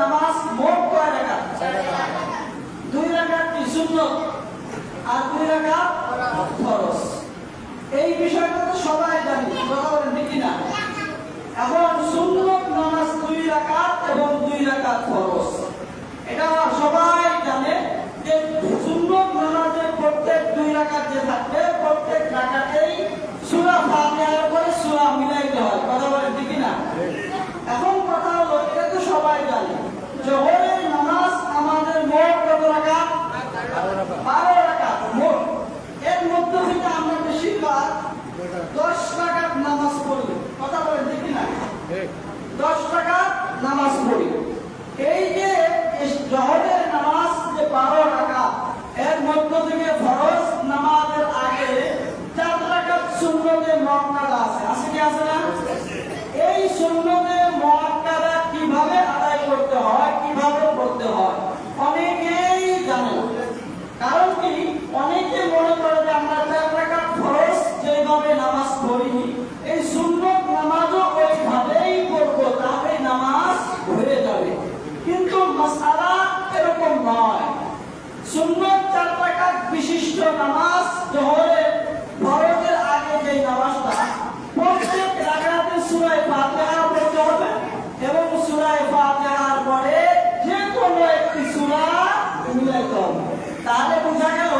নামাজ মোট কয় রাকাত? দুই রাকাত কি সুন্নত আর দুই রাকাত ফরজ। এই বিষয়টা সবাই জানি, কথা বলেন এখন সুন্নত নামাজ দুই রাকাত এবং দুই রাকাত ফরজ। এটা সবাই জানে যে সুন্নত নামাজের প্রত্যেক দুই রাকাত যে থাকবে প্রত্যেক রাকাতেই সূরা ফাতিহার পরে সূরা মিলাইতে হয় কথা বলেন ঠিক না এখন কথা হলো এটা তো সবাই জানে জোহরের নামাজ আমাদের মোট কত রাকাত বারো রাকাত মোট এর মধ্যে থেকে আমরা বেশিরভাগ দশ রাকাত নামাজ পড়ি কথা বলেন ঠিক না দশ রাকাত নামাজ পড়ি এই যে জহরের নামাজ যে বারো রাকাত এর মধ্য থেকে ফরজ নামাজের আগে চার রাকাত সুন্নতে মক্কাদা আছে আছে কি আছে না এই নামাজ কিন্তু নয়। চার বিশিষ্ট নামাজ জোহরে ফরজের আগে যে নামাজটা প্রত্যেক রাকাতে সূরা ফাতিহা পড়তে হবে এবং সূরা ফাতিহার পরে যে কোনো একটি সূরা মিলাইতে হবে তাহলে বোঝা গেল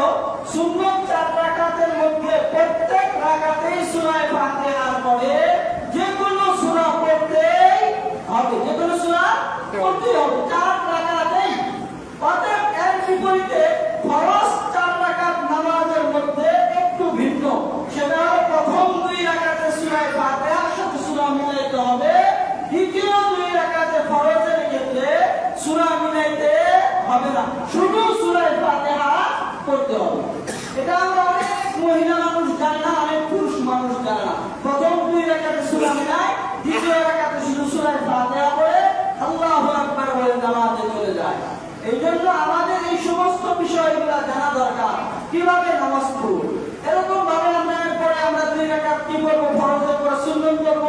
সুন্নত চার রাকাতের মধ্যে প্রত্যেক রাকাতেই সূরা ফাতিহার পরে যে কোনো সূরা পড়তেই হবে। যে কোনো সূরা পড়তেই হবে। চার রাকাতেই অতএব এর বিপরীতে ফরজ চার রাকাত নামাজের মধ্যে একটু ভিন্ন। সেটা প্রথম দুই রাকাতে সূরা ফাতিহার সাথে সূরা মিলাইতে হবে। দ্বিতীয় দুই রাকাতে ফরজের ক্ষেত্রে সূরা মিলাইতে হবে না। শুধু সূরা ফাতিহা পড়তে হবে। এটা আমরা অনেক মহিলা মানুষ জানে না অনেক পুরুষ মানুষ জানে না প্রথম দুই রাকাতে সূরা মিলায় দ্বিতীয় রাকাতে শুধু সূরা ফাতিহা পড়ে আল্লাহু আকবার বলে নামাজে চলে যায় এই জন্য আমাদের এই সমস্ত বিষয়গুলো জানা দরকার কীভাবে নামাজ পড়ব এরকম ভাবে আমরা এরপরে আমরা দুই রাকাত কি করব ফরজের পরে সুন্নত করব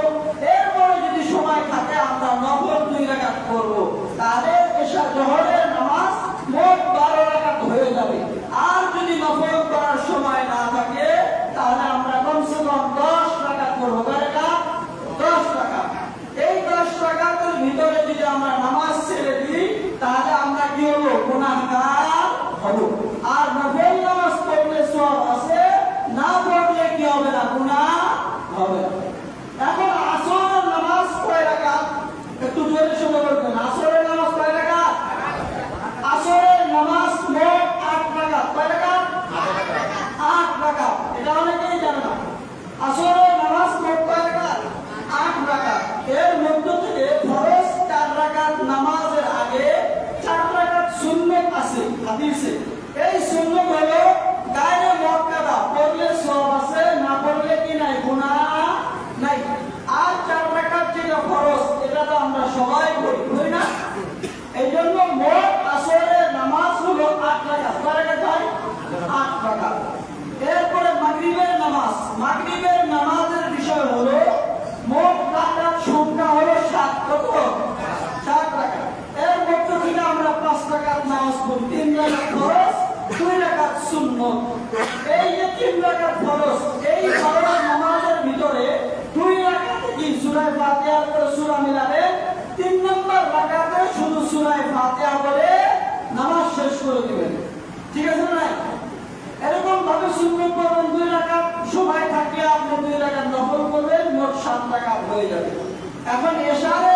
এরপরে যদি সময় থাকে আমরা নফল দুই রাকাত করব তাহলে এসা জহরের নামাজ মোট বারো রাকাত হয়ে যাবে আর যদি নফল করার সময় না থাকে তাহলে আমরা কমসে কম দশ রাকাত করব কয় রাকাত দশ টাকা এই দশ টাকার ভিতরে যদি আমরা নামাজ ছেড়ে দিই তাহলে আমরা কি হব গুণাগার হব আর নফল নামাজ পড়লে সব আছে না পড়লে কি হবে না গুণা হবে না। এখন আসরের নামাজ কয় টাকা একটু জোরে শুনে বলবেন আসরের নামাজ কয় টাকা আসরের নামাজ মোট আট টাকা কয় টাকা আট টাকা এটা অনেকেই জানে না আসরের নামাজ মোট কয় টাকা আট টাকা এর মধ্য থেকে ফরজ চার রাকাত নামাজের আগে চার রাকাত সুন্নত আছে হাদিসে এই সুন্নত হলো গায়ে মক্কাদা পড়লে সব আছে, না পড়লে কি নাই? গুনাহ নাই। আর চার রাকাত যেটা ফরজ এটা তো আমরা সবাই পড়ি করি না? এই জন্য মোট আসরের নামাজ হলো আট রাকাত। কয় হয় আট রাকাত। এরপরে মাগরিবের নামাজ। মাগরিবের নামাজের বিষয় হলো মোট রাকাত সংখ্যা হলো সাত কত সাত রাকাত। এর মধ্যে থেকে আমরা পাঁচ রাকাত নামাজ পড়ি। তিন ফরজ দুই রাকাত সুন্নত। এই যে তিন রাকাত ফরজ। এই ফরজ নামাজের ভিতরে দুই রাকাত কি সূরা ফাতিহার পরে সূরা মিলাবে? তিন নম্বর রাকাতে শুধু সূরা ফাতিহা বলে নামাজ শেষ করে দিবেন। ঠিক আছে না এরকম ভাবে সুন্নত করবেন দুই রাকাত সময় থাকলে আপনি দুই রাকাত নফল করবেন, মোট সাত রাকাত হয়ে যাবে। এখন এশারে